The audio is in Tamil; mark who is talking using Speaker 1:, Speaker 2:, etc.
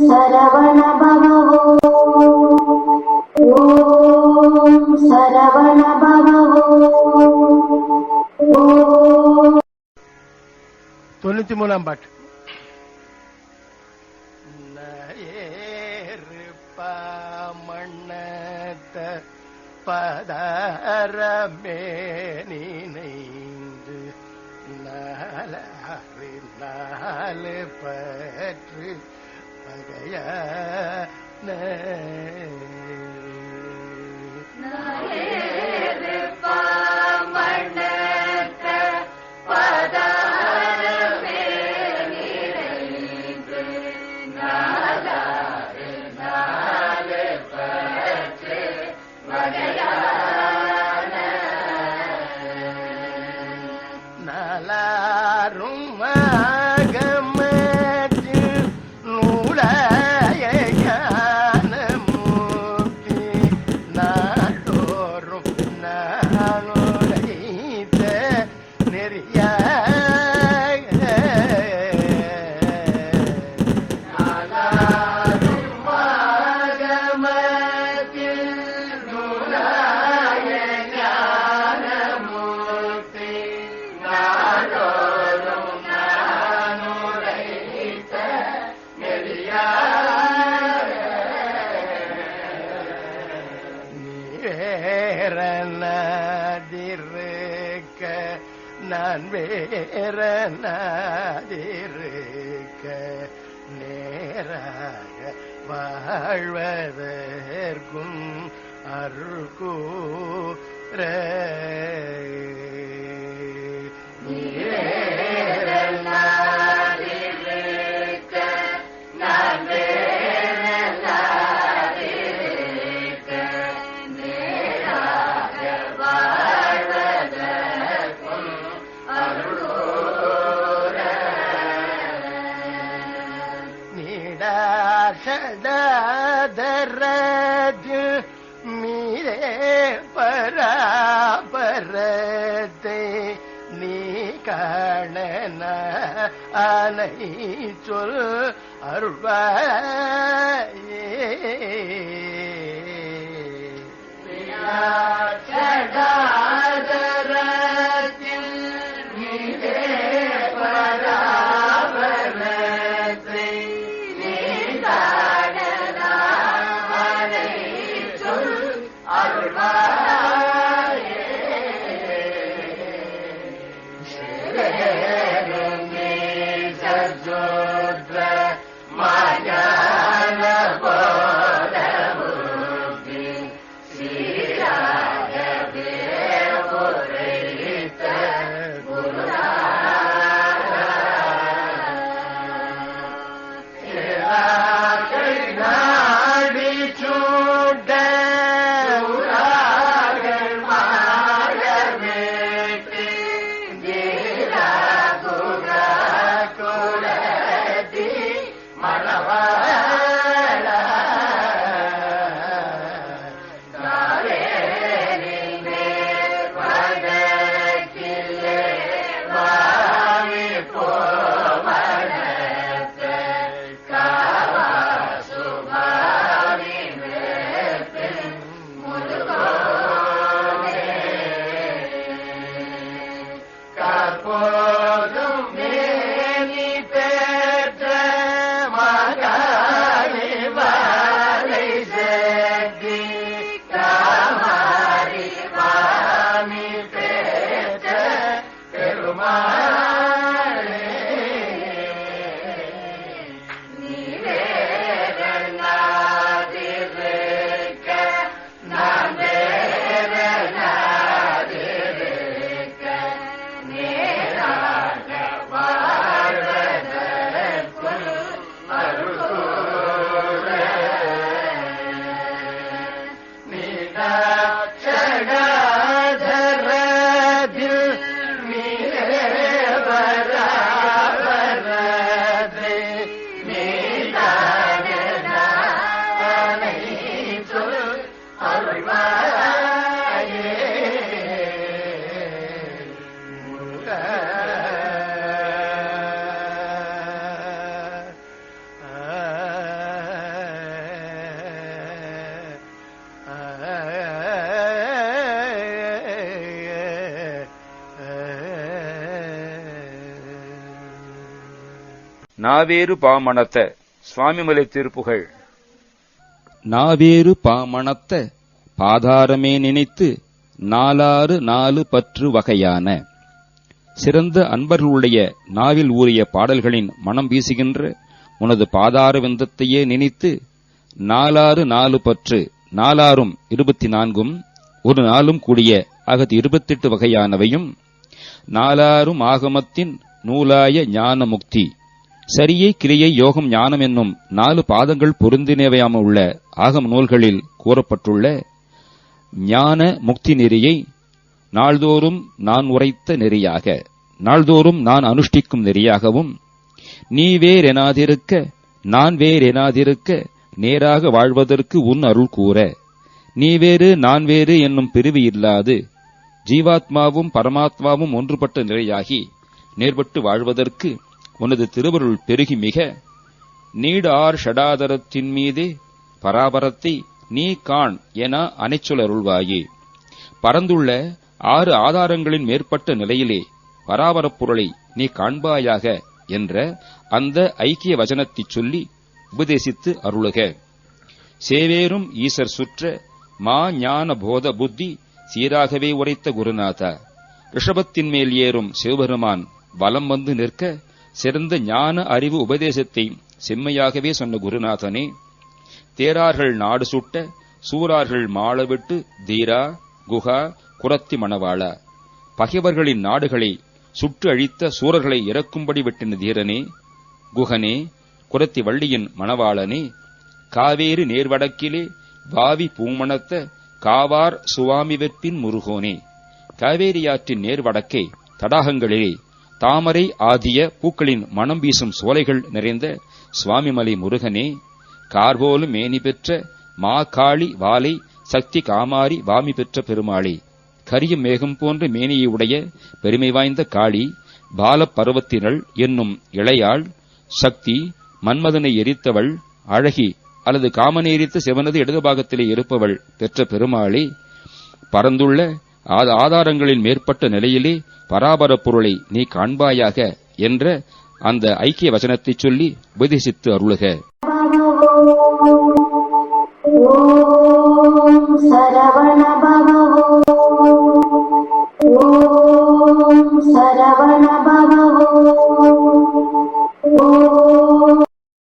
Speaker 1: சரவண பவோ ஓம் சரவண பவோ
Speaker 2: தொண்ணூத்தி மூணாம் பாட்டு. மண்ணத்த பதரமே நினைந்து நாலு பற்று yeah. நான் வேறனாதிருக்க நேராக வாழ்வதற்கும் அருள்கூற நீடாசடாதரது மீரே பராபரத்தை நீ காணன அனை சொல் அருள்வாயே. Edgar.
Speaker 3: நாவேறு பாமணத்த. சுவாமிமலை திருப்புகழ்.
Speaker 4: நாவேறு பாமணத்த பாதாரமே நினைத்து நாலாறு நாலு பற்று வகையான. சிறந்த அன்பர்களுடைய நாவில் ஊறிய பாடல்களின் மனம் வீசுகின்ற உனது பாதார விந்தத்தையே நினைத்து நாலாறு நாலு பற்று நாலாறும் இருபத்தி நான்கும் ஒரு நாளும் கூடிய அகதி இருபத்தெட்டு வகையானவையும் நாலாறும் ஆகமத்தின் நூலாய ஞான முக்தி சரியை கிரியை யோகம் ஞானம் என்னும் நாலு பாதங்கள் பொருந்தினவையாம உள்ள ஆகம் நூல்களில் கூறப்பட்டுள்ள ஞான முக்தி நெறியை நாள்தோறும் நான் உரைத்த நெறியாக நாள்தோறும் நான் அனுஷ்டிக்கும் நெறியாகவும் நீ வேறெனாதிருக்க நான் வேறெனாதிருக்க நேராக வாழ்வதற்கு உன் அருள் கூற நீ வேறு நான் வேறு என்னும் பிரிவு இல்லாது ஜீவாத்மாவும் பரமாத்மாவும் ஒன்றுபட்ட நிலையாகி நேர்பட்டு வாழ்வதற்கு உனது திருவருள் பெருகி மிக நீடார் ஷடாதரத்தின் மீது பராபரத்தை நீ காண் என அனைச்சொலருள்வாயே. பரந்துள்ள ஆறு ஆதாரங்களின் மேற்பட்ட நிலையிலே பராபரப் பொருளை நீ காண்பாயாக என்ற அந்த ஐக்கிய வசனத்தைச் சொல்லி உபதேசித்து அருளுக. சேவேரும் ஈசர் சுற்ற மா ஞான போத புத்தி சீராகவே உரைத்த குருநாதா. ரிஷபத்தின் மேல் ஏறும் சிவபெருமான் வலம் வந்து நிற்க சிறந்த ஞான அறிவு உபதேசத்தை செம்மையாகவே சொன்ன குருநாதனே தேரார்கள் நாடு சுட்ட சூரார்கள் மாளவிட்டு தீரா குஹா குரத்தி மணவாளா. பகைவர்களின் நாடுகளை சுட்டு அழித்த சூரர்களை இறக்கும்படி விட்டின தீரனே குகனே குரத்தி வள்ளியின் மணவாளனே காவேரி நேர்வடக்கிலே வாவி பூமணத்த காவார் சுவாமி வெற்பின் முருகோனே. காவேரியாற்றின் நேர்வடக்கே தடாகங்களிலே தாமரை ஆதிய பூக்களின் மனம் வீசும் சோலைகள் நிறைந்த சுவாமிமலை முருகனே கார்போலும் மேனி பெற்ற மா காளி வாலை சக்தி காமாரி வாமி பெற்ற பெருமாளே கரியும் மேகம் போன்ற மேனியை உடைய பெருமை வாய்ந்த காளி பால பருவத்தினள் என்னும் இளையாள் சக்தி மன்மதனை எரித்தவள் அழகி அல்லது காமனை எரித்த சிவனது இடது பாகத்திலே இருப்பவள் பெற்ற பெருமாளே பரந்துள்ள ஆத- ஆதாரங்களின் மேற்பட்ட நிலையிலே பராபர பொருளை நீ காண்பாயாக என்ற அந்த ஐக்கிய வசனத்தை சொல்லி உபதேசித்து அருளுக.
Speaker 1: சரவண சரவண